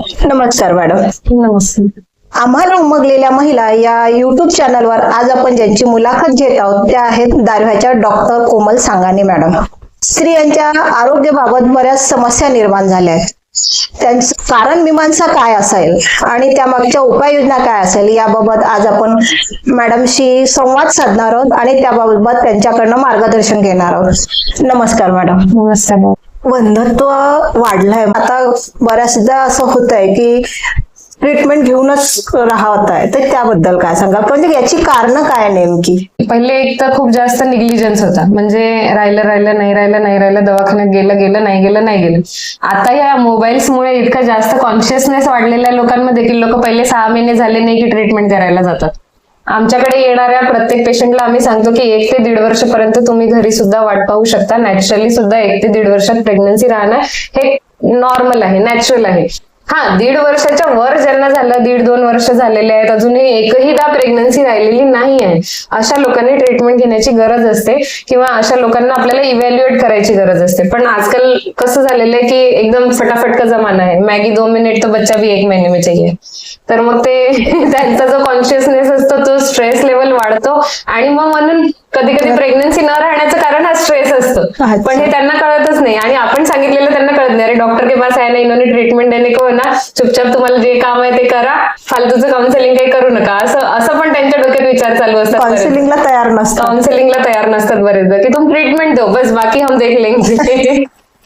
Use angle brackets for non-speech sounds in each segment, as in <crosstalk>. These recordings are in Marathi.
नमस्कार मॅडम. नमस्कार. आम्हाला उमगलेल्या महिला या युट्यूब चॅनलवर आज आपण ज्यांची मुलाखत घेत आहोत त्या आहेत दारव्ह्याच्या डॉक्टर कोमल सांगाने मॅडम. स्त्रियांच्या आरोग्याबाबत बऱ्याच समस्या निर्माण झाल्या आहेत. त्यांचं कारण मीमांसा काय असेल आणि त्यामागच्या उपाययोजना काय असेल याबाबत आज आपण मॅडमशी संवाद साधणार आहोत आणि त्याबाबत त्यांच्याकडनं मार्गदर्शन घेणार आहोत. नमस्कार मॅडम. नमस्कार बंधत्व वाढलंय. आता बऱ्याचदा असं होत आहे की ट्रीटमेंट घेऊनच राहत आहे तर त्याबद्दल काय सांगा? म्हणजे याची कारण काय नेमकी? पहिले एक तर खूप जास्त निग्लिजन्स होता. म्हणजे राहिलं राहिलं नाही राहिलं नाही राहिलं दवाखान्यात गेलं गेलं नाही गेलं नाही गेलं. आता या मोबाईल्समुळे इतका जास्त कॉन्शियसनेस वाढलेल्या लोकांमध्ये की लोक पहिले सहा महिने झाले नाही की ट्रीटमेंट करायला जातात. आमच्याकडे येणाऱ्या प्रत्येक पेशंटला आम्ही सांगतो की एक ते दीड वर्षपर्यंत तुम्ही घरी सुद्धा वाट पाहू शकता. नॅचरली सुद्धा एक ते दीड वर्षात प्रेग्नन्सी राहणं हे नॉर्मल आहे नॅचरल आहे. हा दीड वर्षाच्या वर ज्यांना झालं दीड दोन वर्ष झालेले आहेत अजूनही एकहीदा प्रेग्नन्सी राहिलेली नाही आहे अशा लोकांनी ट्रीटमेंट घेण्याची गरज असते किंवा अशा लोकांना आपल्याला इव्हॅल्युएट करायची गरज असते. पण आजकाल कसं झालेलं आहे की एकदम फटाफट का जमाना आहे. मॅगी दो मिनिट तो बच्चा भी एक महिने में चाहिए तर मग ते <laughs> त्यांचा जो कॉन्शियसनेस असतो तो स्ट्रेस लेवल वाढतो. आणि मग म्हणून कधी कधी प्रेग्नन्सी न राहण्याचं कारण हा स्ट्रेस असतो. पण हे त्यांना कळतच नाही. आणि आपण सांगितलेलं त्यांना कळत नाही अरे डॉक्टर के पास आहे ना इन्होंने ट्रीटमेंट देणे को ना चुपचाप तुम्हाला जे काम आहे ते करा फालतूचं काउन्सिलिंग काही करू नका. असं असं पण त्यांच्या डोक्यात विचार चालू असतात. काउन्सिलिंगला तयार नसतं काउन्सिलिंगला तयार नसतात बरेचदा. की तुम ट्रीटमेंट दो बस बाकी हम देख लेंगे.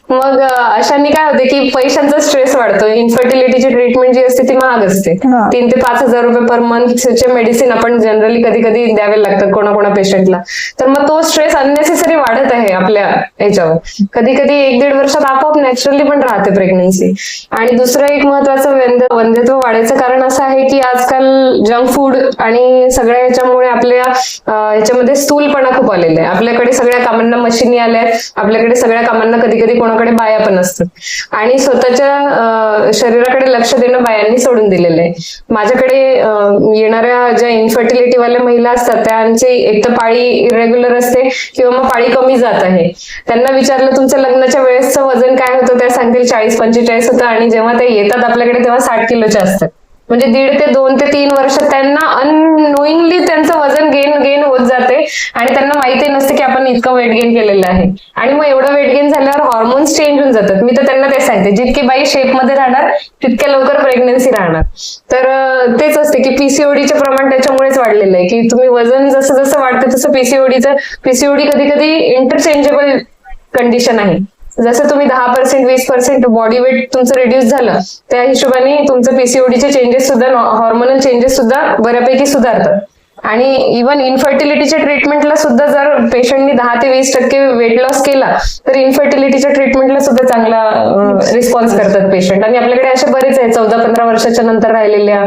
मग अशांनी काय होते की पैशांचा स्ट्रेस वाढतो इन्फर्टिलिटीची ट्रीटमेंट जी असते ती महाग असते. तीन ते पाच हजार रुपये पर मंथचे मेडिसिन आपण जनरली कधी कधी द्यावे लागतात कोणाकोणा पेशंटला तर मग तो स्ट्रेस अननेसेसरी वाढत आहे आपल्या ह्याच्यावर. कधी कधी एक दीड वर्षात आपोआप नॅचरली पण राहते प्रेग्नन्सी आणि दुसरं एक महत्वाचं वंद वंध्यत्व वाढायचं कारण असं आहे की आजकाल जंक फूड आणि सगळ्या ह्याच्यामुळे आपल्या अं, ह्याच्यामध्ये स्थूलपणा खूप आलेला आहे. आपल्याकडे सगळ्या कामांना मशिनी आल्या आहेत. आपल्याकडे सगळ्या कामांना कधी कधी कोणाकडे बाया पण असतात. आणि स्वतःच्या शरीराकडे लक्ष देणं बायांनी सोडून दिलेलं आहे. माझ्याकडे येणाऱ्या ज्या इन्फर्टिलिटीवाल्या महिला असतात त्यांची एक तर पाळी इरेग्युलर असते किंवा मग पाळी कमी जात आहे. त्यांना विचारलं तुमच्या लग्नाच्या वेळेसचं वजन काय होतं? त्या सांगतील चाळीस पंचेचाळीस होतं. आणि जेव्हा ते येतात आपल्याकडे तेव्हा साठ किलोचे असतात. म्हणजे दीड ते दोन ते तीन वर्ष त्यांना अननोईंगली त्यांचं वजन गेन गेन होत जाते. आणि त्यांना माहिती नसते की आपण इतकं वेट गेन केलेलं आहे. आणि मग एवढं वेट गेन झाल्यावर हॉर्मोन्स चेंज होऊन जातात. मी तर त्यांना तेच सांगते. जितकी बाई शेपमध्ये राहणार तितक्या लवकर प्रेग्नन्सी राहणार. तर तेच असते की पीसीओडीचे प्रमाण त्याच्यामुळेच वाढलेलं आहे. की तुम्ही वजन जसं जसं वाढतं तसं पीसीओडीचं पीसीओडी कधी कधी इंटरचेंजेबल कंडिशन आहे. जसं तुम्ही दहा पर्सेंट वीस पर्सेंट बॉडी वेट तुमचं रिड्यूस झालं त्या हिशोबाने तुमचं पीसीओडीचे चेंजेस सुद्धा हॉर्मोनल चेंजेस सुद्धा बऱ्यापैकी सुधारतात. आणि इव्हन इन्फर्टिलिटीच्या ट्रीटमेंटला सुद्धा जर पेशंटनी दहा ते वीस टक्के वेट लॉस केला तर इन्फर्टिलिटीच्या ट्रीटमेंटला सुद्धा चांगला रिस्पॉन्स करतात पेशंट आणि आपल्याकडे असे बरेच आहे चौदा पंधरा वर्षाच्या नंतर राहिलेल्या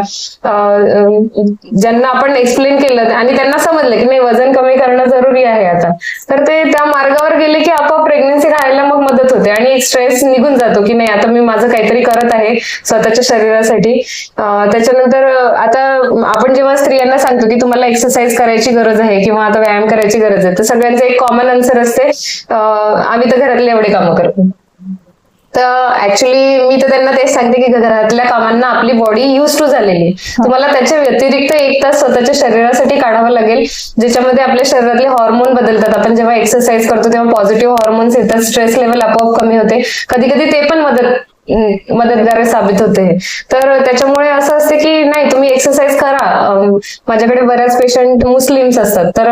ज्यांना आपण एक्सप्लेन केलं आणि त्यांना समजलं की नाही वजन कमी करणं जरुरी आहे आता. तर ते त्या मार्गावर गेले की आपोआप प्रेग्नन्सी राहायला मग मदत होते आणि एक स्ट्रेस निघून जातो की नाही आता मी माझं काहीतरी करत आहे स्वतःच्या शरीरासाठी. त्याच्यानंतर आता आपण जेव्हा स्त्रियांना सांगतो की तुम्हाला एक्सरसाइज करायची गरज आहे किंवा आता व्यायाम करायची गरज आहे तर सगळ्यांचं एक कॉमन आन्सर असते आम्ही तर घरातले एवढे कामं करतो तर ऍक्च्युली मी तर त्यांना तेच सांगते की घरातल्या कामांना आपली बॉडी युज टू झालेली आहे. तुम्हाला त्याच्या व्यतिरिक्त एक तास स्वतःच्या शरीरासाठी काढावं लागेल ज्याच्यामध्ये आपल्या शरीरातले हॉर्मोन बदलतात. आपण जेव्हा एक्सरसाइज करतो तेव्हा पॉझिटिव्ह हॉर्मोन्स येतात स्ट्रेस लेवल आपोआप कमी होते. कधी कधी ते पण मदत मदतगार साबित होते. तर त्याच्यामुळे असं असते की नाही तुम्ही एक्सरसाइज करा. माझ्याकडे बऱ्याच पेशंट मुस्लिम्स असतात. तर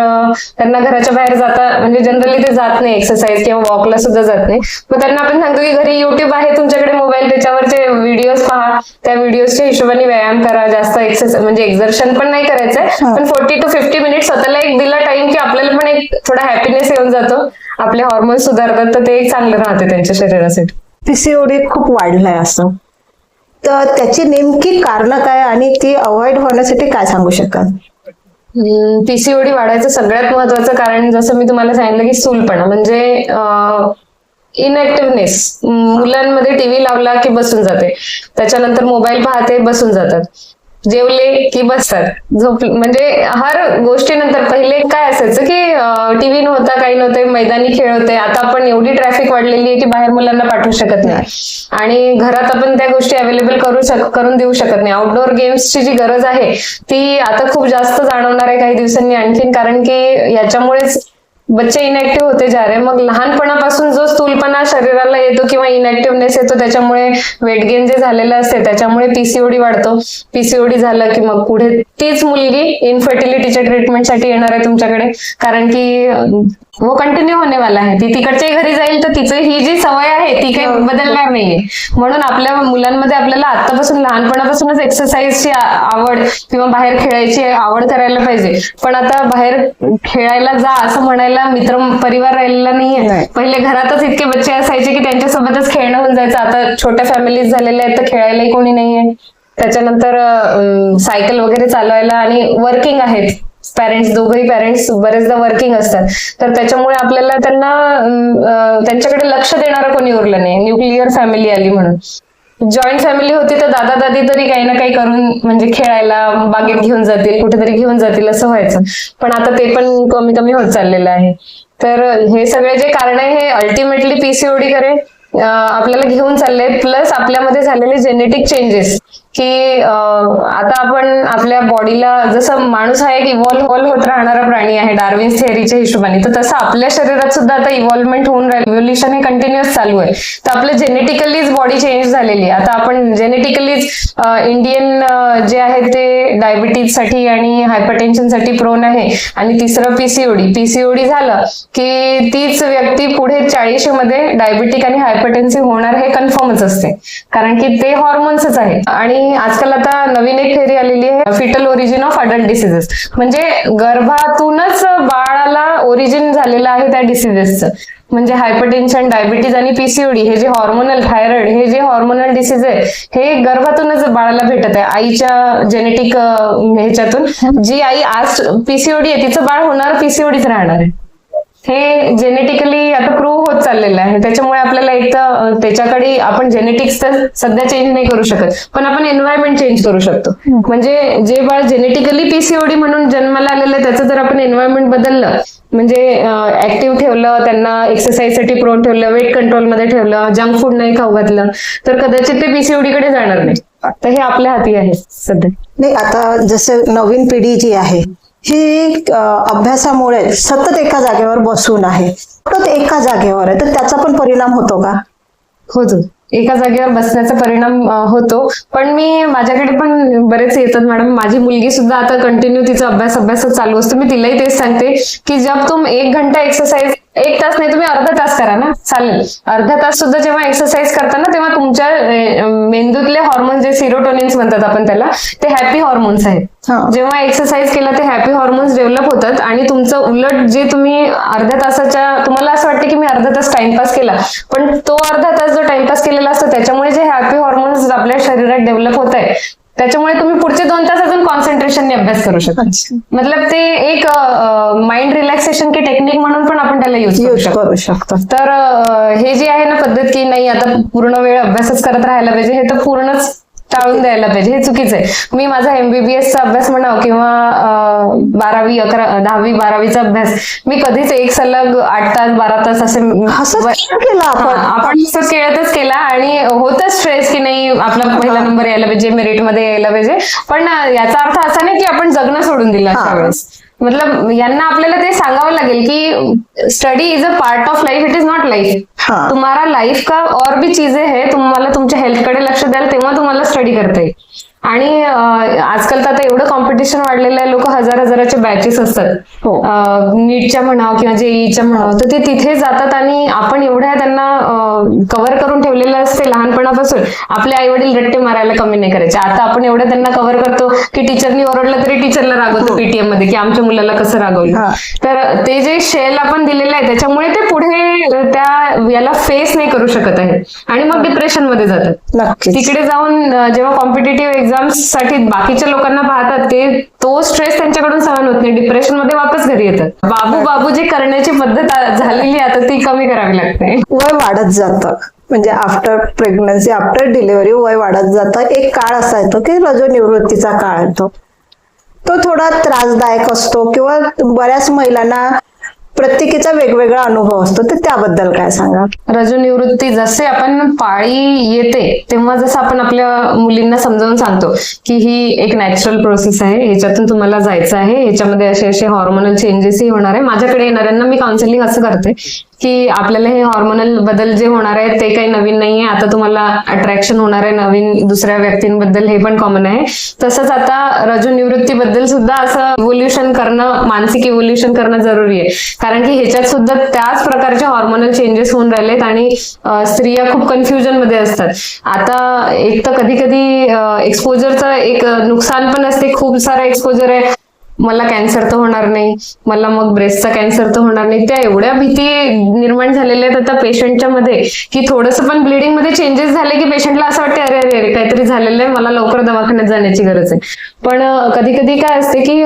त्यांना घराच्या बाहेर जाता म्हणजे जनरली ते जात नाही एक्सरसाइज किंवा वॉकला सुद्धा जात नाही. मग त्यांना आपण सांगतो की घरी युट्यूब आहे तुमच्याकडे मोबाईल त्याच्यावरचे व्हिडिओज पहा त्या व्हिडिओच्या हिशोबाने व्यायाम करा. जास्त एक्सरसाइज म्हणजे एक्झर्शन पण नाही करायचंय. पण फोर्टी टू फिफ्टी मिनिट स्वतःला एक दिला टाइम की आपल्याला पण एक थोडा हॅपीनेस येऊन जातो. आपले हॉर्मोन्स सुधारतात तर ते एक चांगलं राहते त्यांच्या शरीरासाठी. पीसीओडी खूप वाढलाय असं. तर त्याची नेमकी कारण काय आणि ती अवॉइड होण्यासाठी काय सांगू शकाल? पीसीओडी वाढायचं सगळ्यात महत्वाचं कारण जसं मी तुम्हाला सांगितलं की स्थूलपणा म्हणजे इनएक्टिव्हनेस मुलांमध्ये टीव्ही लावला की बसून जाते. त्याच्यानंतर मोबाईल पाहते बसून जातात. जेवले की बसतात. झोप म्हणजे हर गोष्टीनंतर पहिले काय असायचं की टीव्ही नव्हता काही नव्हते मैदानी खेळ होते. आता आपण एवढी ट्रॅफिक वाढलेली आहे की बाहेर मुलांना पाठवू शकत नाही. आणि घरात आपण त्या गोष्टी अवेलेबल करू शक करून देऊ शकत नाही. आउटडोअर गेम्सची जी गरज आहे ती आता खूप जास्त जाणवणार आहे काही दिवसांनी. आणखीन कारण की याच्यामुळेच बच्चे इनॅक्टिव्ह होते जा रहे. मग लहानपणापासून जो स्थूलपणा शरीराला येतो किंवा इनॅक्टिव्हनेस येतो त्याच्यामुळे वेट गेन जे झालेलं असते त्याच्यामुळे पीसीओडी वाढतो. पीसीओडी झालं की मग पुढे तीच मुलगी इनफर्टिलिटीच्या ट्रीटमेंटसाठी येणार आहे तुमच्याकडे. कारण की वो कंटिन्यू होणे वाला आहे. ती तिकडच्याही घरी जाईल तर तिचं ही जी सवय आहे ती काही बदलणार नाहीये. म्हणून आपल्या मुलांमध्ये आपल्याला आतापासून लहानपणापासूनच एक्सरसाइजची आवड किंवा बाहेर खेळायची आवड करायला पाहिजे. पण आता बाहेर खेळायला जा असं म्हणायला मित्र परिवार राहिलेला नाहीये. नाही. पहिले घरातच इतके बच्चे असायचे की त्यांच्यासोबतच खेळणं होऊन जायचं. आता छोट्या फॅमिलीज झालेल्या आहेत तर खेळायलाही कोणी नाहीये. त्याच्यानंतर सायकल वगैरे चालवायला आणि वर्किंग आहेत. पेरेंट्स दोघही पेरेंट्स बरेचदा वर्किंग असतात. तर त्याच्यामुळे आपल्याला त्यांना त्यांच्याकडे लक्ष देणारं कोणी उरलं नाही. न्यूक्लिअर फॅमिली आली म्हणून. जॉईंट फॅमिली होती तर दादा दादी तरी काही ना काही करून म्हणजे खेळायला बागेत घेऊन जातील कुठेतरी घेऊन जातील असं व्हायचं. पण आता ते पण कमी कमी होत चाललेलं आहे. तर हे सगळे जे कारण आहे हे अल्टिमेटली पीसीओडी करे आपल्याला घेऊन चालले प्लस आपल्यामध्ये झालेले जेनेटिक चेंजेस की आता आपण आपल्या बॉडीला जसं माणूस हा एक इव्हॉल्व्ह इव्हॉल्व्ह होत राहणारा प्राणी आहे डार्विन थेअरीच्या हिशोबाने तर तसं आपल्या शरीरात सुद्धा आता इव्हॉल्वमेंट होऊन राहिलं इव्होल्युशन हे कंटिन्युअस चालू आहे. तर आपलं जेनेटिकलीच बॉडी चेंज झालेली आहे. आता आपण जेनेटिकलीच इंडियन जे आहे ते डायबिटीजसाठी आणि हायपरटेन्शनसाठी प्रोन आहे. आणि तिसरं पीसीओडी पीसीओडी झालं की तीच व्यक्ती पुढे चाळीशी मध्ये डायबिटिक आणि हायपरटेन्सिव्ह होणार हे कन्फर्मच असते. कारण की ते हॉर्मोन्सच आहे आणि आजकाल आता नवीन एक थेरी आलेली आहे foetal origin of adult diseases म्हणजे गर्भातूनच बाळाला ओरिजिन झालेलं आहे त्या डिसिजेसचं म्हणजे हायपरटेन्शन डायबिटीज आणि पीसीओडी हे जे हॉर्मोनल थायरॉइड हे जे हॉर्मोनल डिसीज आहे हे गर्भातूनच बाळाला भेटत आहे. आईच्या जेनेटिक ह्याच्यातून जी आई आज पीसीओडी आहे तिचं बाळ होणार पीसीओडीच राहणार आहे. हे जेनेटिकली आता प्रूव्ह होत चाललेलं आहे. त्याच्यामुळे आपल्याला एक तर त्याच्याकडे आपण जेनेटिक्स तर सध्या चेंज नाही करू शकत. पण आपण एन्व्हायरमेंट चेंज करू शकतो. म्हणजे जे बाळ जेनेटिकली पीसीओडी म्हणून जन्माला आलेलं आहे त्याचं जर आपण एन्व्हायरमेंट बदललं म्हणजे ऍक्टिव्ह ठेवलं त्यांना एक्सरसाइजसाठी प्रोन ठेवलं वेट कंट्रोलमध्ये ठेवलं जंक फूड नाही खाऊ घातलं तर कदाचित ते पीसीओडी कडे जाणार नाही. तर हे आपल्या हाती आहे सध्या. नाही आता जसं नवीन पिढी जी आहे ही अभ्यासामुळे सतत एका जागेवर बसून आहे. सतत एका जागेवर आहे. तर त्याचा पण परिणाम होतो का? होतो एका जागेवर बसण्याचा परिणाम होतो. पण मी माझ्याकडे पण बरेच येतात मॅडम. माझी मुलगी सुद्धा आता कंटिन्यू तिचा अभ्यास अभ्यासच चालू असतो. मी तिलाही तेच सांगते की जब तुम एक घंटा एक्सरसाइज एक तास नाही तुम्ही अर्धा तास करा ना. चालेल. अर्धा तास सुद्धा जेव्हा एक्सरसाइज करता ना तेव्हा तुमच्या मेंदूतले हॉर्मोन्स जे सिरोटोनिन्स म्हणतात आपण त्याला ते हॅपी हॉर्मोन्स आहेत. जेव्हा एक्सरसाइज केला ते हॅपी हॉर्मोन्स डेव्हलप होतात आणि तुमचं उलट जे तुम्ही अर्ध्या तासाच्या तुम्हाला असं वाटतं की मी अर्धा तास टाइमपास केला पण तो अर्धा तास जो टाइमपास केलेला असतो त्याच्यामुळे जे हॅपी हॉर्मोन्स आपल्या शरीरात डेव्हलप होत आहे त्याच्यामुळे तुम्ही पुढचे दोन तास अजून कॉन्सन्ट्रेशनने अभ्यास करू शकता. मतलब ते एक माइंड रिलॅक्सेशन की टेक्निक म्हणून पण आपण त्याला युज करू शकतो. तर हे जे आहे ना पद्धत की नाही आता पूर्ण वेळ अभ्यासच करत राहायला पाहिजे हे तर पूर्णच टाळून द्यायला पाहिजे. हे चुकीचं आहे. मी माझा एमबीबीएसचा अभ्यास म्हणाव किंवा बारावी अकरा दहावी बारावीचा अभ्यास मी कधीच एक सलग आठ तास बारा तास असे केलं आपण? खेळतच केला आणि होतं स्ट्रेस की नाही आपला पहिला नंबर यायला पाहिजे मेरिटमध्ये यायला पाहिजे. पण याचा अर्थ असा नाही की आपण जगणं सोडून दिलं अशा. वेळेस. मतलब यांना आपल्याला ते सांगावं लागेल की study is a part of life it is not life हाँ. तुम्हारा लाईफ का और भी चीजें है तुम्हाला तुमच्या हेल्थकडे लक्ष द्याल तेव्हा तुम्हाला स्टडी करता येईल आणि आजकाल तर आता एवढं कॉम्पिटिशन वाढलेलं आहे लोक हजार हजाराचे बॅचेस असतात. हो. नीटच्या म्हणावं किंवा जेईच्या म्हणावं तर ते तिथे जातात आणि आपण एवढ्या त्यांना कव्हर करून ठेवलेलं असते लहानपणापासून आपले आई वडील रट्टे मारायला कमी नाही करायचे. आता आपण एवढं त्यांना कव्हर करतो की टीचरनी ओरडलं तरी टीचरला रागवतो पीटीएममध्ये की आमच्या मुलाला कसं रागवलं. हा. तर ते जे शेल आपण दिलेलं आहे त्याच्यामुळे ते पुढे त्या याला फेस नाही करू शकत आहे आणि मग डिप्रेशनमध्ये जातात. तिकडे जाऊन जेव्हा कॉम्पिटेटिव्ह एक्झाम्ससाठी बाकीच्या लोकांना पाहतात ते तो स्ट्रेस त्यांच्याकडून सहन होत नाही. डिप्रेशनमध्ये वापस घरी येतात. बाबू बाबू जी करण्याची पद्धत झालेली आहे आता ती कमी करावी लागते. वय वाढत जातं. म्हणजे आफ्टर प्रेग्नन्सी आफ्टर डिलिव्हरी वय वाढत जातं. एक काळ असा येतो की रजोनिवृत्तीचा काळ येतो. तो थोडा त्रासदायक असतो किंवा बऱ्याच महिलांना प्रत्येकीचा वेगवेगळा अनुभव असतो. तर त्याबद्दल काय सांगा रजोनिवृत्ती जसे आपण पाळी येते तेव्हा जसं आपण आपल्या मुलींना समजावून सांगतो की ही एक नॅचरल प्रोसेस आहे. ह्याच्यातून तुम्हाला जायचं आहे. ह्याच्यामध्ये असे असे हॉर्मोनल चेंजेसही होणार आहे. माझ्याकडे येणाऱ्यांना मी काउन्सिलिंग असं करते. की आपल्याला हे हॉर्मोनल बदल जे होणार आहे ते काही नवीन नाहीये. आता तुम्हाला अट्रॅक्शन होणार आहे नवीन दुसऱ्या व्यक्तींबद्दल हे पण कॉमन आहे. तसंच आता रजोनिवृत्तीबद्दल सुद्धा असं इव्होल्युशन करणं मानसिक इव्होल्युशन करणं जरुरी आहे. कारण की ह्याच्यात सुद्धा त्याच प्रकारचे हॉर्मोनल चेंजेस होऊन राहिलेत आणि स्त्रिया खूप कन्फ्युजनमध्ये असतात. आता एक तर कधी कधी एक्सपोजरचं एक नुकसान पण असते. खूप सारा एक्सपोजर आहे. मला कॅन्सर तर होणार नाही. मला मग ब्रेस्टचा कॅन्सर तर होणार नाही. त्या एवढ्या भीती निर्माण झालेल्या आहेत आता पेशंटच्या मध्ये की थोडंसं पण ब्लिडिंगमध्ये चेंजेस झाले की पेशंटला असं वाटते अरे अरे अरे काहीतरी झालेलं आहे मला लवकर दवाखान्यात जाण्याची गरज आहे. पण कधी कधी काय असते की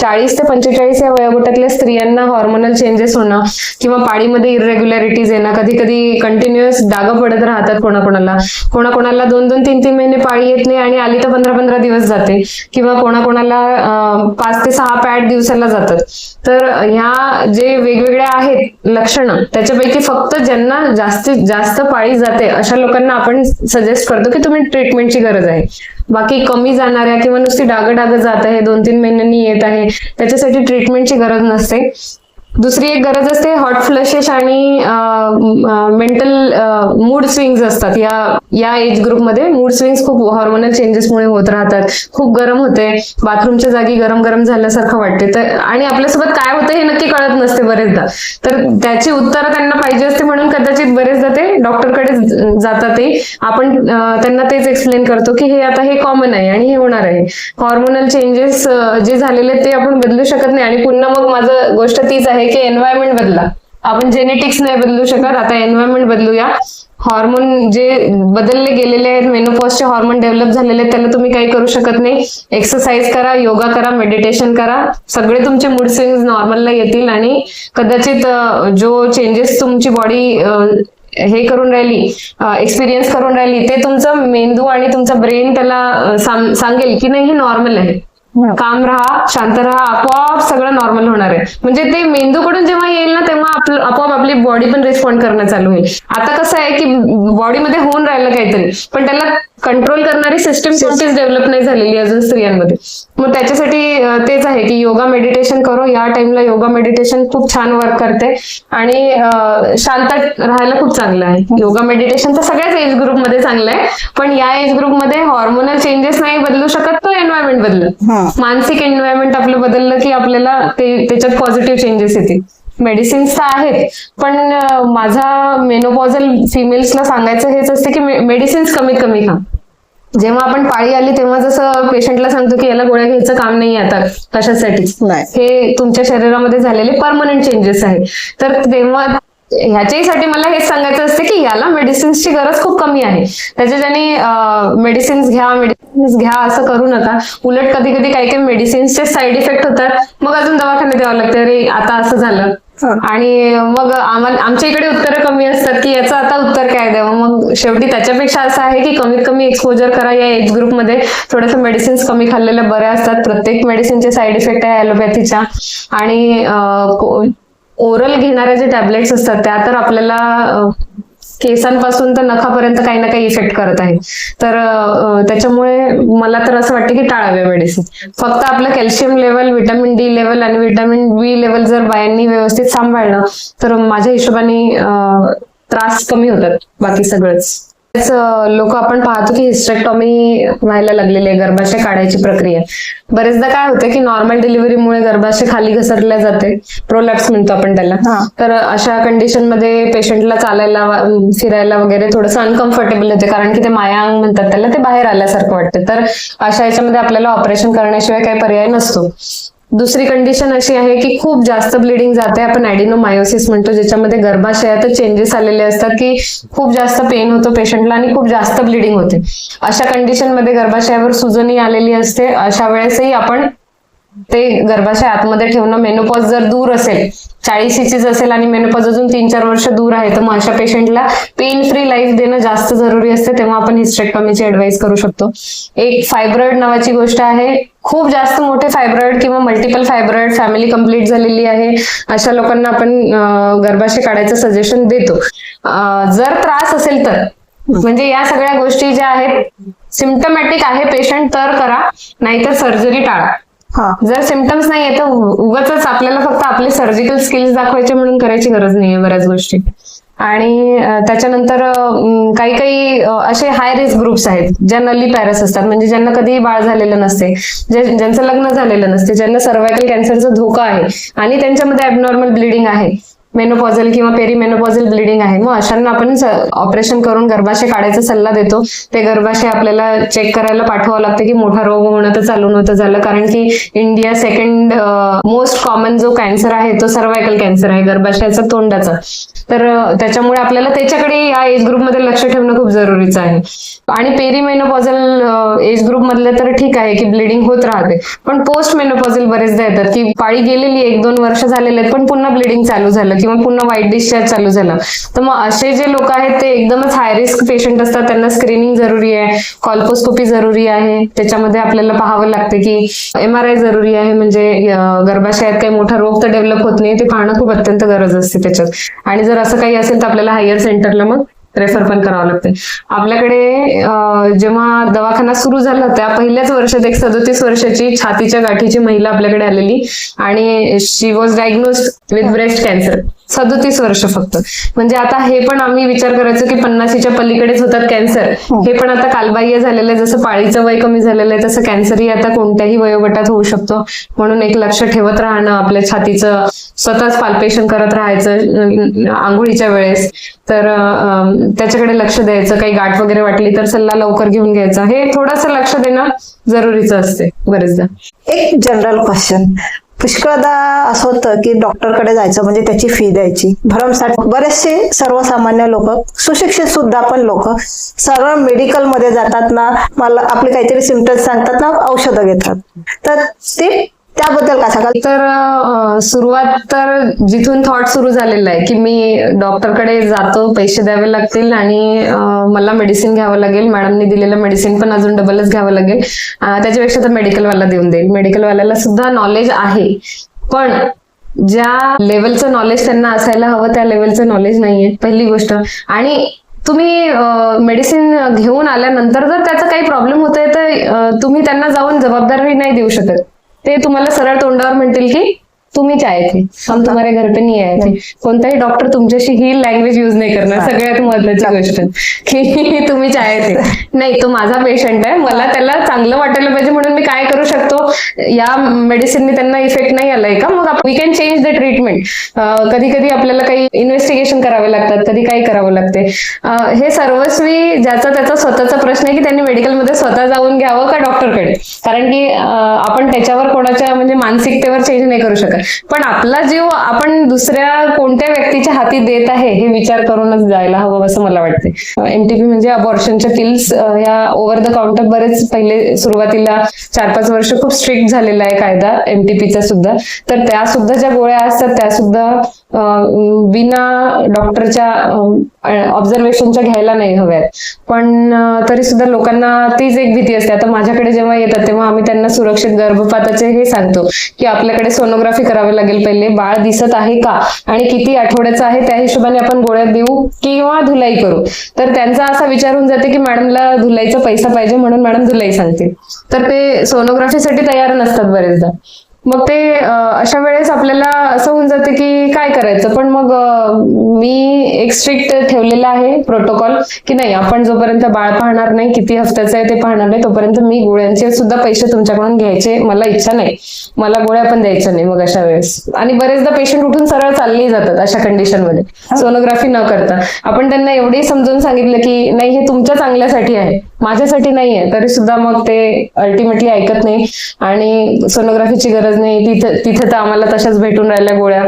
चाळीस ते पंचेचाळीस या वयोगटातल्या स्त्रियांना हॉर्मोनल चेंजेस होणं किंवा पाळीमध्ये इरेग्युलॅरिटीज येणं कधी कधी कंटिन्युअस डाग पडत राहतात कोणाकोणाला. कोणाकोणाला दोन दोन तीन तीन महिने पाळी येत नाही आणि आली तर पंधरा पंधरा दिवस जाते. किंवा कोणाकोणाला पाच ते सहा पॅड दिवसाला जातात. तर ह्या जे वेगवेगळ्या आहेत लक्षणं त्याच्यापैकी फक्त ज्यांना जास्तीत जास्त पाळी जाते अशा लोकांना आपण सजेस्ट करतो की तुम्ही ट्रीटमेंटची गरज आहे. बाकी कमी जाणाऱ्या किंवा नुसती डाग डाग जात आहे दोन तीन महिन्यांनी येत आहे त्याच्यासाठी ट्रीटमेंटची गरज नसते. दुसरी एक गरज असते हॉट फ्लशेस आणि मेंटल मूड स्विंग्स असतात. या या एज ग्रुपमध्ये मूड स्विंग्स खूप हॉर्मोनल चेंजेसमुळे होत राहतात. खूप गरम होते. बाथरूमच्या जागी गरम गरम झाल्यासारखं वाटते. तर आणि आपल्यासोबत काय होतं हे नक्की कळत नसते बरेचदा. तर त्याची उत्तरं त्यांना पाहिजे असते म्हणून कदाचित बरेचदा ते डॉक्टरकडे जातात ते. आपण त्यांना तेच एक्सप्लेन करतो की हे आता हे कॉमन आहे आणि हे होणार आहे. हॉर्मोनल चेंजेस जे झालेले ते आपण बदलू शकत नाही. आणि पुन्हा मग माझं गोष्ट तीच आहे. की एन्व्हायरमेंट बदला. आपण जेनेटिक्स नाही बदलू शकत आता एन्व्हायरमेंट बदलूया. हॉर्मोन जे बदलले गेलेले आहेत मेनोपॉजचे हॉर्मोन डेव्हलप झालेले आहेत त्याला तुम्ही काही करू शकत नाही. एक्सरसाइज करा योगा करा मेडिटेशन करा. सगळे तुमचे मूड स्विंग्स नॉर्मलला येतील आणि कदाचित जो चेंजेस तुमची बॉडी हे करून राहिली एक्सपिरियन्स करून राहिली ते तुमचं मेंदू आणि तुमचा ब्रेन त्याला सांगेल की नाही हे नॉर्मल आहे. काम राहा शांत राहा आपोआप सगळं नॉर्मल होणार आहे. म्हणजे ते मेंदूकडून जेव्हा येईल ना तेव्हा आपोआप आपली बॉडी पण रिस्पॉन्ड करणं चालू होईल. आता कसं आहे की बॉडीमध्ये होऊन राहिलं काहीतरी पण त्याला कंट्रोल करणारी सिस्टम कोणतीच डेव्हलप नाही झालेली अजून स्त्रियांमध्ये. मग त्याच्यासाठी तेच आहे की योगा मेडिटेशन करो. या टाइमला योगा मेडिटेशन खूप छान वर्क करते. आणि शांत राहायला खूप चांगलं आहे. योगा मेडिटेशन तर सगळ्याच एज ग्रुपमध्ये चांगलं आहे. पण या एज ग्रुपमध्ये हॉर्मोनल चेंजेस नाही बदलू शकत तो एन्व्हायरमेंट बदलत हा. मानसिक एन्व्हायरमेंट आपलं बदललं की आपल्याला ते त्याच्यात पॉझिटिव्ह चेंजेस येतील. मेडिसिन्स तर आहेत पण माझा मेनोपॉझल फिमेल्सला सांगायचं हेच असते की मेडिसिन्स कमीत कमी खा. जेव्हा आपण पाळी आली तेव्हा जसं पेशंटला सांगतो की याला गोळ्या घ्यायचं काम नाही आता कशासाठीच नाही. हे तुमच्या शरीरामध्ये झालेले परमनंट चेंजेस आहेत तर तेव्हा ह्याच्याहीसाठी मला हेच सांगायचं असते की याला मेडिसिन्सची गरज खूप कमी आहे. त्याच्या ज्याने मेडिसिन्स घ्या मेडिसिन्स घ्या असं करू नका. उलट कधी कधी काही काही मेडिसिन्सचे साईड इफेक्ट होतात. मग अजून दवाखान्यात द्यावं लागतं. अरे आता असं झालं. आणि मग आम्हाला आमच्या इकडे उत्तरं कमी असतात की याचं आता उत्तर काय द्यावं? मग शेवटी त्याच्यापेक्षा असं आहे की कमीत कमी एक्सपोजर करा. या एज ग्रुपमध्ये थोडंसं मेडिसिन्स कमी खाल्लेल्या बऱ्या असतात. प्रत्येक मेडिसिनचे साईड इफेक्ट आहे ॲलोपॅथीच्या आणि ओरल घेणाऱ्या जे टॅबलेट्स असतात त्या तर आपल्याला केसांपासून तर नखापर्यंत काही ना काही इफेक्ट करत आहे तर त्याच्यामुळे मला तर असं वाटतं की टाळावे मेडिसिन फक्त आपलं calcium level vitamin D level आणि व्हिटॅमिन बी लेवल जर बायांनी व्यवस्थित सांभाळलं तर माझ्या हिशोबाने त्रास कमी होतात बाकी सगळंच. लोक आपण पाहतो की हिस्टेक्टॉमी व्हायला लागलेली आहे गर्भाशय काढायची प्रक्रिया. बरेचदा काय होतं की नॉर्मल डिलिव्हरीमुळे गर्भाशय खाली घसरल्या जाते प्रोलॅप्स म्हणतो आपण त्याला. तर अशा कंडिशनमध्ये पेशंटला चालायला फिरायला वगैरे थोडंसं अनकम्फर्टेबल होते कारण की ते मायांग म्हणतात त्याला ते बाहेर आल्यासारखं वाटतं. तर अशा याच्यामध्ये आपल्याला ऑपरेशन करण्याशिवाय काही पर्याय नसतो. दुसरी कंडिशन अशी आहे की खूप जास्त ब्लिडिंग जाते. आपण ऍडिनोमायोसिस म्हणतो ज्याच्यामध्ये गर्भाशयात चेंजेस आलेले असतात की खूप जास्त पेन होतो पेशंटला आणि खूप जास्त ब्लिडिंग होते. अशा कंडिशनमध्ये गर्भाशयावर सुजनी आलेली असते. अशा वेळेसही आपण ते गर्भाशय आतमध्ये ठेवणं मेनोपॉज जर दूर असेल चाळीसीचीच असेल आणि मेनोपॉज अजून तीन चार वर्ष दूर आहे तर मग अशा पेशंटला पेन फ्री लाईफ देणं जास्त जरुरी असते तेव्हा आपण हिस्ट्रेक्टॉमीची ऍडवाइस करू शकतो. एक फायब्रॉइड नावाची गोष्ट आहे. खूप जास्त मोठे फायब्रॉइड किंवा मल्टिपल फायब्रॉइड फॅमिली कंप्लीट झालेली आहे. अशा लोकांना आपण गर्भाशय काढायचं सजेशन देतो. जर त्रास असेल तर म्हणजे या सगळ्या गोष्टी ज्या आहेत सिम्टमॅटिक आहे पेशंट तर करा. नाहीतर सर्जरी टाळा. जर सिमटम्स नाही तर उगाच आपल्याला फक्त आपले सर्जिकल स्किल्स दाखवायचे म्हणून करायची गरज नाहीये बऱ्याच गोष्टी. आणि त्याच्यानंतर काही काही असे हाय रिस्क ग्रुप्स आहेत ज्या नली पॅरस असतात. म्हणजे ज्यांना कधीही बाळ झालेलं नसते जे ज्यांचं लग्न झालेलं नसते ज्यांना सर्वायकल कॅन्सरचा धोका आहे आणि त्यांच्यामध्ये ॲबनॉर्मल ब्लिडिंग आहे. मेनोपॉझल किंवा पेरीमेनोपॉझल ब्लिडिंग आहे. मग अशांना आपण ऑपरेशन करून गर्भाशय काढायचा सल्ला देतो. ते गर्भाशय आपल्याला चेक करायला पाठवावं लागतं की मोठा रोग होणं तर चालू नव्हतं झालं. कारण की इंडिया सेकंड मोस्ट कॉमन जो कॅन्सर आहे तो सर्वायकल कॅन्सर आहे गर्भाशयाचा तोंडाचा. तर त्याच्यामुळे आपल्याला त्याच्याकडे या एज ग्रुपमध्ये लक्ष ठेवणं खूप जरुरीचं आहे. आणि पेरीमेनोपॉझल एज ग्रुप मधले तर ठीक आहे की ब्लिडिंग होत राहते. पण पोस्ट मेनोपॉझल बरेचदा येतात की पाळी गेलेली एक दोन वर्ष झालेले आहेत पण पुन्हा ब्लिडिंग चालू झालं. किंवा पुन्हा वाईट डिस्चार्ज चालू झालं. तर मग असे जे लोक आहेत ते एकदमच हाय रिस्क पेशंट असतात. त्यांना स्क्रीनिंग जरुरी आहे. कॉल्पोस्कोपी जरुरी आहे. त्याच्यामध्ये आपल्याला पाहावं लागते की एम आर आय जरुरी आहे. म्हणजे गर्भाशयात काही मोठा रोग तर डेव्हलप होत नाही. ते पाहणं खूप अत्यंत गरज असते त्याच्यात. आणि जर असं काही असेल तर आपल्याला हायर सेंटरला मग रेफर पण करावं लागते. आपल्याकडे जेव्हा दवाखाना सुरू झाला त्या पहिल्याच वर्षात एक सदोतीस वर्षाची छातीच्या गाठीची महिला आपल्याकडे आलेली. आणि she was diagnose with breast cancer सदोतीस वर्ष फक्त. म्हणजे आता हे पण आम्ही विचार करायचो की पन्नासीच्या पलीकडेच होतात कॅन्सर. हे. पण आता कालबाह्य झालेलं आहे. जसं पाळीचं वय कमी झालेलं आहे तसं कॅन्सरही आता कोणत्याही वयोगटात होऊ शकतो. म्हणून एक लक्ष ठेवत राहणं आपल्या छातीचं स्वतःच पाल्पेशन करत राहायचं आंघोळीच्या वेळेस. तर त्याच्याकडे लक्ष द्यायचं. काही गाठ वगैरे वाटली तर सल्ला लवकर घेऊन घ्यायचा. हे थोडंसं लक्ष देणं जरुरीचं असते बरेचदा. एक जनरल क्वेश्चन पुष्कळदा असं होतं की डॉक्टरकडे जायचं म्हणजे त्याची फी द्यायची. भरमसाठ बरेचसे सर्वसामान्य लोक सुशिक्षित सुद्धा पण लोक सरळ मेडिकलमध्ये जातात ना मला आपले काहीतरी सिमटम्स सांगतात ना औषधं घेतात. तर ते त्याबद्दल काय सांगाल? तर सुरुवात तर जिथून थॉट सुरू झालेला आहे की मी डॉक्टरकडे जातो पैसे द्यावे लागतील आणि मला मेडिसिन घ्यावं लागेल. मॅडमनी दिलेलं मेडिसिन पण अजून डबलच घ्यावं लागेल. त्याच्यापेक्षा तर मेडिकलवाला देऊन देईल. मेडिकलवाल्याला सुद्धा नॉलेज आहे. पण ज्या लेवलचं नॉलेज त्यांना असायला हवं त्या लेवलचं नॉलेज नाहीये. पहिली गोष्ट. आणि तुम्ही मेडिसिन घेऊन आल्यानंतर जर त्याचा काही प्रॉब्लेम होत आहे तर तुम्ही त्यांना जाऊन जबाबदारी नाही देऊ शकत. ते तुम्हाला सरळ तोंडावर म्हणतील की तुम्हीच आहे. ते हम तुम्हारे घर पे नाही आहे. ते कोणताही डॉक्टर तुमच्याशी ही लँग्वेज युज नाही करणार. सगळ्यात महत्वाची गोष्ट. की <laughs> तुम्हीच आहे ते. नाही तो माझा पेशंट आहे. मला त्याला चांगलं वाटायला पाहिजे म्हणून मी काय करू शकतो? या मेडिसिनने त्यांना इफेक्ट नाही आलाय का? मग we can change the treatment कधी कधी आपल्याला काही इन्व्हेस्टिगेशन करावे लागतात. कधी काही करावं लागते. हे सर्वस्वी ज्याचा त्याचा स्वतःचा प्रश्न आहे की त्यांनी मेडिकलमध्ये स्वतः जाऊन घ्यावं का डॉक्टरकडे कारण की आपण त्याच्यावर कोणाच्या म्हणजे मानसिकतेवर चेंज नाही करू शकत. पण आपला जीव आपण दुसऱ्या कोणत्या व्यक्तीच्या हाती देत आहे हे विचार करूनच जायला हवं असं मला वाटते एमटीपी म्हणजे अबॉर्शनच्या पिल्स ह्या ओव्हर द काउंटर बरेच पहिले सुरुवातीला चार पाच वर्ष खूप स्ट्रिक्ट झालेला आहे कायदा एमटीपीचा सुद्धा. तर त्या सुद्धा ज्या गोळ्या असतात त्या सुद्धा विना डॉक्टरच्या ऑब्झर्वेशनच्या घ्यायला नाही हव्यात. पण तरी सुद्धा लोकांना तीच एक भीती असते. आता माझ्याकडे जेव्हा येतात तेव्हा आम्ही त्यांना सुरक्षित गर्भपाताचे हे सांगतो की आपल्याकडे सोनोग्राफी करावी लागेल पहिले. बाळ दिसत आहे का? आणि किती आठवड्याचं आहे त्या हिशोबाने आपण गोळ्या देऊ किंवा धुलाई करू. तर त्यांचा असा विचार होऊन जाते की मॅडमला धुलाईचा पैसा पाहिजे म्हणून मॅडम धुलाई सांगतील तर ते सोनोग्राफीसाठी तयार नसतात बरेचदा. मग ते अशा वेळेस आपल्याला असं होऊन जाते की काय करायचं? पण मग मी एक स्ट्रिक्ट ठेवलेला आहे प्रोटोकॉल की नाही आपण जोपर्यंत बाळ पाहणार नाही किती हफ्त्याचं आहे ते पाहणार नाही तोपर्यंत मी गोळ्यांचे सुद्धा पैसे तुमच्याकडून घ्यायचे. मला इच्छा नाही. मला गोळ्या पण द्यायच्या नाही मग अशा वेळेस. आणि बरेचदा पेशंट उठून सरळ चालले जातात अशा कंडिशनमध्ये. सोनोग्राफी न करता. आपण त्यांना एवढे समजून सांगितलं की नाही हे तुमच्या चांगल्यासाठी आहे. माझ्यासाठी नाहीये तरी सुद्धा मग ते अल्टिमेटली ऐकत नाही. आणि सोनोग्राफीची गरज नाही. तिथे तिथे तर आम्हाला तशाच भेटून राहिल्या गोळ्या.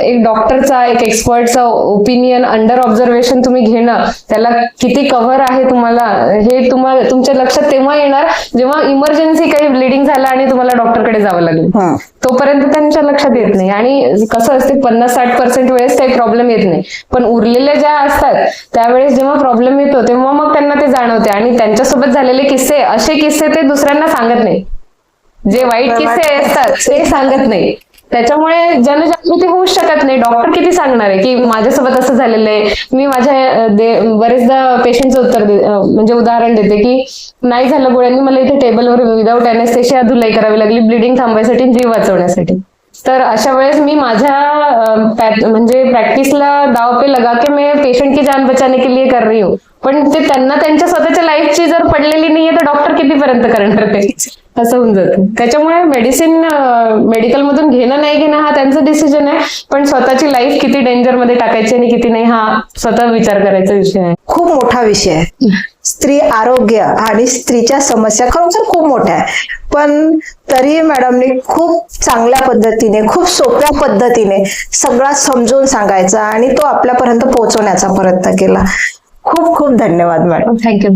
एक डॉक्टरचा एक एक्सपर्टचा ओपिनियन अंडर ऑब्झर्वेशन तुम्ही घेणं त्याला किती कव्हर आहे तुम्हाला हे तुम्हाला तुमच्या लक्षात तेव्हा येणार जेव्हा इमर्जन्सी काही ब्लिडिंग झालं आणि तुम्हाला डॉक्टरकडे जावं लागेल. हं. तोपर्यंत त्यांच्या लक्षात येत नाही. आणि कसं असते पन्नास साठ पर्सेंट वेळेस काही प्रॉब्लेम येत नाही. पण उरलेल्या ज्या असतात त्यावेळेस जेव्हा प्रॉब्लेम येतो तेव्हा मग त्यांना ते जाणवते. आणि त्यांच्यासोबत झालेले किस्से असे किस्से ते दुसऱ्यांना सांगत नाही. जे वाईट किस्से असतात ते सांगत नाही. त्याच्यामुळे जनजागृती होऊ शकत नाही. डॉक्टर किती सांगणार आहे की माझ्यासोबत असं झालेलं आहे? मी माझ्या बरेचदा पेशंटचं उत्तर दे म्हणजे उदाहरण देते की नाही झालं गोळ्यांनी मला इथे टेबलवर विदाऊट अनेस्थेशिया धुलाई करावी लागली ब्लिडिंग थांबवायसाठी आणि जीव वाचवण्यासाठी. तर अशा वेळेस मी माझ्या म्हणजे प्रॅक्टिसला दाव पे लगा की मैं पेशंट की जान बचाने के लिए कर रही हूँ. पण ते त्यांना त्यांच्या स्वतःच्या लाईफची जर पडलेली नाहीये तर डॉक्टर कितीपर्यंत करणार ते? असं होऊन जातं. त्याच्यामुळे मेडिसिन मेडिकल मधून घेणं नाही घेणं हा त्यांचा डिसिजन आहे पण स्वतःची लाईफ किती डेंजरमध्ये टाकायची आणि किती नाही हा स्वतः विचार करायचा विषय आहे. खूप मोठा विषय आहे. स्त्री आरोग्य आणि स्त्रीच्या समस्या खरोखर खूप मोठ्या आहे. पण तरी मॅडमने खूप चांगल्या पद्धतीने खूप सोप्या पद्धतीने सगळा समजून सांगायचा आणि तो आपल्यापर्यंत पोहोचवण्याचा प्रयत्न केला. खूप खूप धन्यवाद मॅडम. थँक्यू